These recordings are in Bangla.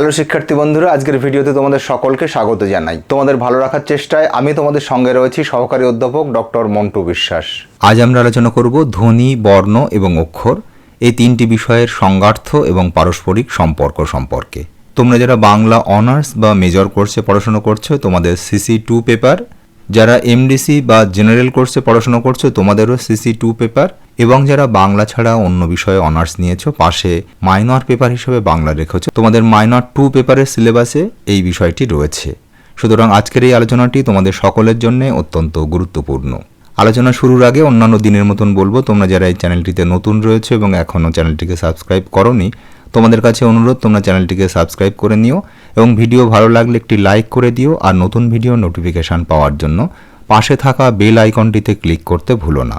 হ্যালো শিক্ষার্থী বন্ধুরা, আজকের ভিডিওতে তোমাদের সকলকে স্বাগত জানাই। তোমাদের ভালো রাখার চেষ্টায় আমি তোমাদের সঙ্গে রয়েছি সহকারী অধ্যাপক ডক্টর মন্টু বিশ্বাস। আজ আমরা আলোচনা করব ধ্বনি, বর্ণ এবং অক্ষর, এই তিনটি বিষয়ের সংগার্থ এবং পারস্পরিক সম্পর্ক সম্পর্কে। তোমরা যারা বাংলা অনার্স বা মেজর কোর্সে পড়াশোনা করছ, তোমাদের সিসি টু পেপার যারা এমডিসি বা জেনারেল কোর্সে পড়াশোনা করছ, তোমাদেরও সিসি টু পেপার এবং যারা বাংলা ছাড়া অন্য বিষয়ে অনার্স নিয়েছো, পাশে মাইনর পেপার হিসেবে বাংলা রেখেছো, তোমাদের মাইনর টু পেপারের সিলেবাসে এই বিষয়টি রয়েছে। সুতরাং আজকের এই আলোচনাটি তোমাদের সকলের জন্য অত্যন্ত গুরুত্বপূর্ণ। আলোচনা শুরুর আগে অন্যান্য দিনের মতন বলব, তোমরা যারা এই চ্যানেলটিতে নতুন রয়েছে এবং এখনও চ্যানেলটিকে সাবস্ক্রাইব করনি তোমাদের কাছে অনুরোধ, তোমরা চ্যানেলটিকে সাবস্ক্রাইব করে নিও এবং ভিডিও ভালো লাগলে একটি লাইক করে দিও আর নতুন ভিডিও নোটিফিকেশান পাওয়ার জন্য পাশে থাকা বেল আইকনটিতে ক্লিক করতে ভুলো না।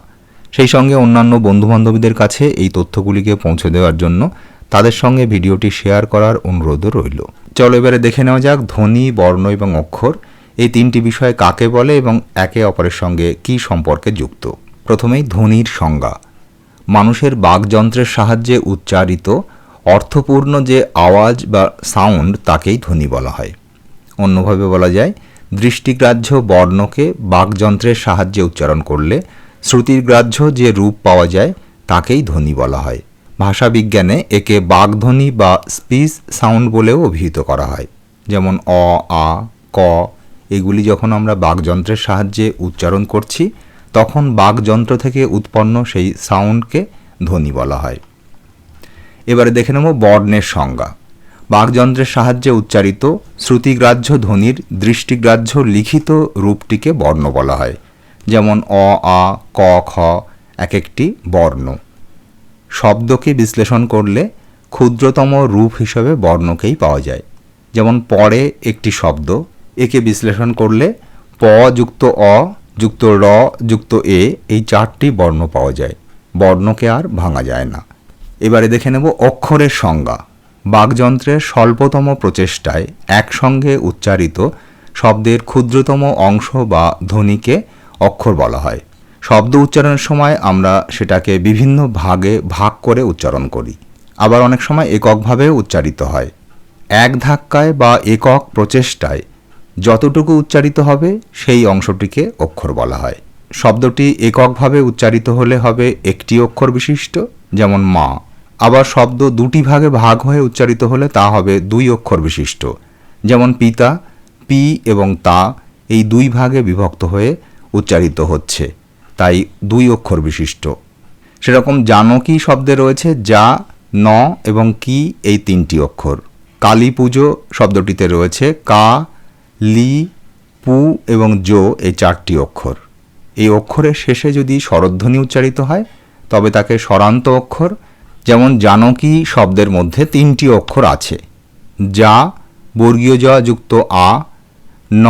সেই সঙ্গে অন্যান্য বন্ধুবান্ধবীদের কাছে এই তথ্যগুলিকে পৌঁছে দেওয়ার জন্য তাদের সঙ্গে ভিডিওটি শেয়ার করার অনুরোধও রইল। চলো এবারে দেখে নেওয়া যাক ধ্বনি, বর্ণ এবং অক্ষর। এই তিনটি বিষয় কাকে বলে এবং একে অপরের সঙ্গে কী সম্পর্কে যুক্ত? প্রথমেই ধ্বনির সংজ্ঞা। মানুষের বাকযন্ত্রের সাহায্যে উচ্চারিত অর্থপূর্ণ যে আওয়াজ বা সাউন্ড তাকেই ধ্বনি বলা হয়। অন্যভাবে বলা যায়, দৃষ্টিগ্রাহ্য বর্ণকে বাকযন্ত্রের সাহায্যে উচ্চারণ করলে শ্রুতির গ্রাহ্য যে রূপ পাওয়া যায় তাকেই ধ্বনি বলা হয়। ভাষাবিজ্ঞানে একে বাগধ্বনি বা স্পিচ সাউন্ড বলেও অভিহিত করা হয়। যেমন অ, আ, ক, এগুলি যখন আমরা বাকযন্ত্রের সাহায্যে উচ্চারণ করছি, তখন বাকযন্ত্র থেকে উৎপন্ন সেই সাউন্ডকে ধ্বনি বলা হয়। এবারে দেখে নেব বর্ণের সংজ্ঞা। বাকযন্ত্রের সাহায্যে উচ্চারিত শ্রুতিগ্রাহ্য ধ্বনির দৃষ্টিগ্রাহ্য লিখিত রূপটিকে বর্ণ বলা হয়। যেমন অ, আ, ক, খ এক একটি বর্ণ। শব্দকে বিশ্লেষণ করলে ক্ষুদ্রতম রূপ হিসেবে বর্ণকেই পাওয়া যায়। যেমন পরে একটি শব্দ, একে বিশ্লেষণ করলে প যুক্ত অ যুক্ত র যুক্ত এ এই চারটি বর্ণ পাওয়া যায়। বর্ণকে আর ভাঙা যায় না। এবারে দেখে নেব অক্ষরের সংজ্ঞা। বাকযন্ত্রের স্বল্পতম প্রচেষ্টায় একসঙ্গে উচ্চারিত শব্দের ক্ষুদ্রতম অংশ বা ধ্বনিকে অক্ষর বলা হয়। শব্দ উচ্চারণের সময় আমরা সেটাকে বিভিন্ন ভাগে ভাগ করে উচ্চারণ করি। আবার অনেক সময় এককভাবে উচ্চারিত হয়। এক ধাক্কায় বা একক প্রচেষ্টায় যতটুকু উচ্চারিত হবে, সেই অংশটিকে অক্ষর বলা হয়। শব্দটি এককভাবে উচ্চারিত হলে হবে একটি অক্ষর বিশিষ্ট, যেমন মা। আবার শব্দ দুটি ভাগে ভাগ হয়ে উচ্চারিত হলে তা হবে দুই অক্ষর বিশিষ্ট। যেমন পিতা, পি এবং তা এই দুই ভাগে বিভক্ত হয়ে উচ্চারিত হচ্ছে। তাই দুই অক্ষর বিশিষ্ট। সেরকম জানকী শব্দে রয়েছে? যা, ন এবং কি এই তিনটি অক্ষর। কালী পুজো শব্দটিতে রয়েছে কা, লি, পু এবং জো এই চারটি অক্ষর। এই অক্ষরের শেষে যদি স্বরধ্বনি উচ্চারিত হয়, তবে তাকে স্বরান্ত অক্ষর যেমন জানকী শব্দের মধ্যে তিনটি অক্ষর আছে। যা বর্গীয় জ যুক্ত আ, ন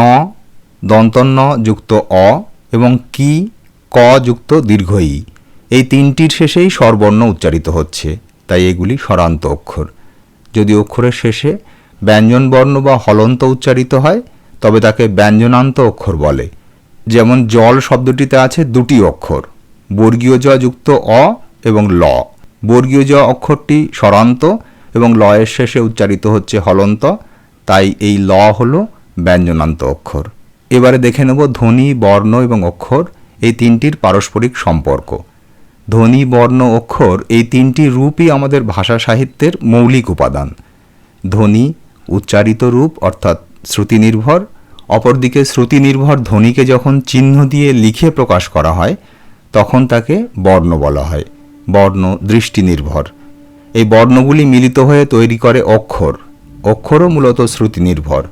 দন্তন্য যুক্ত অ এবং কি ক যুক্ত দীর্ঘ ই এই তিনটির শেষেই স্বরবর্ণ উচ্চারিত হচ্ছে, তাই এগুলি স্বরান্ত অক্ষর। যদি অক্ষরের শেষে ব্যঞ্জনবর্ণ বা হলন্ত উচ্চারিত হয়, তবে তাকে ব্যঞ্জনান্ত অক্ষর বলে। যেমন জল শব্দটিতে আছে দুটি অক্ষর বর্গীয় জ যুক্ত অ এবং ল। বর্গীয় জ অক্ষরটি স্বরান্ত এবং লয়ের শেষে উচ্চারিত হচ্ছে হলন্ত, তাই এই ল হল ব্যঞ্জনান্ত অক্ষর। এবারে দেখে নেব ধ্বনি, বর্ণ এবং অক্ষর, এই তিনটির পারস্পরিক সম্পর্ক। ধ্বনি, বর্ণ, অক্ষর, এই তিনটি রূপই আমাদের ভাষা সাহিত্যের মৌলিক উপাদান। ধ্বনি, উচ্চারিত রূপ অর্থাৎ শ্রুতি নির্ভর অপরদিকে শ্রুতি নির্ভর ধ্বনিকে যখন চিহ্ন দিয়ে লিখে প্রকাশ করা হয়, তখন তাকে বর্ণ বলা হয়। বর্ণ দৃষ্টি নির্ভর এই বর্ণগুলি মিলিত হয়ে তৈরি করে অক্ষর। অক্ষরও মূলত শ্রুতি নির্ভর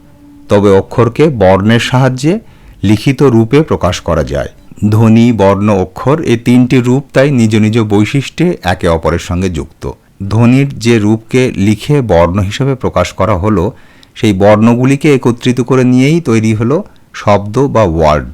তবে অক্ষরকে বর্ণের সাহায্যে লিখিত রূপে প্রকাশ করা যায়। ধ্বনি, বর্ণ, অক্ষর এই তিনটি রূপ তাই নিজ নিজ বৈশিষ্ট্যে একে অপরের সঙ্গে যুক্ত। ধ্বনির যে রূপকে লিখে বর্ণ হিসেবে প্রকাশ করা হলো, সেই বর্ণগুলিকে একত্রিত করে নিয়েই তৈরি হলো শব্দ বা ওয়ার্ড।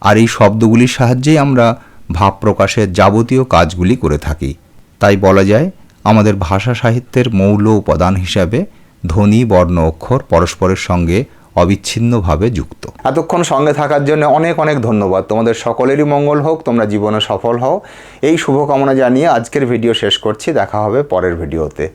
আর এই শব্দগুলির সাহায্যেই আমরা ভাব প্রকাশের যাবতীয় কাজগুলি করে থাকি। তাই বলা যায়, আমাদের ভাষা সাহিত্যের মৌল উপাদান হিসাবে ধ্বনি, বর্ণ, অক্ষর পরস্পরের সঙ্গে অবিচ্ছিন্নভাবে যুক্ত। এতক্ষণ সঙ্গে থাকার জন্য অনেক অনেক ধন্যবাদ। তোমাদের সকলেরই মঙ্গল হোক, তোমরা জীবনে সফল হও। এই শুভকামনা জানিয়ে আজকের ভিডিও শেষ করছি। দেখা হবে পরের ভিডিওতে।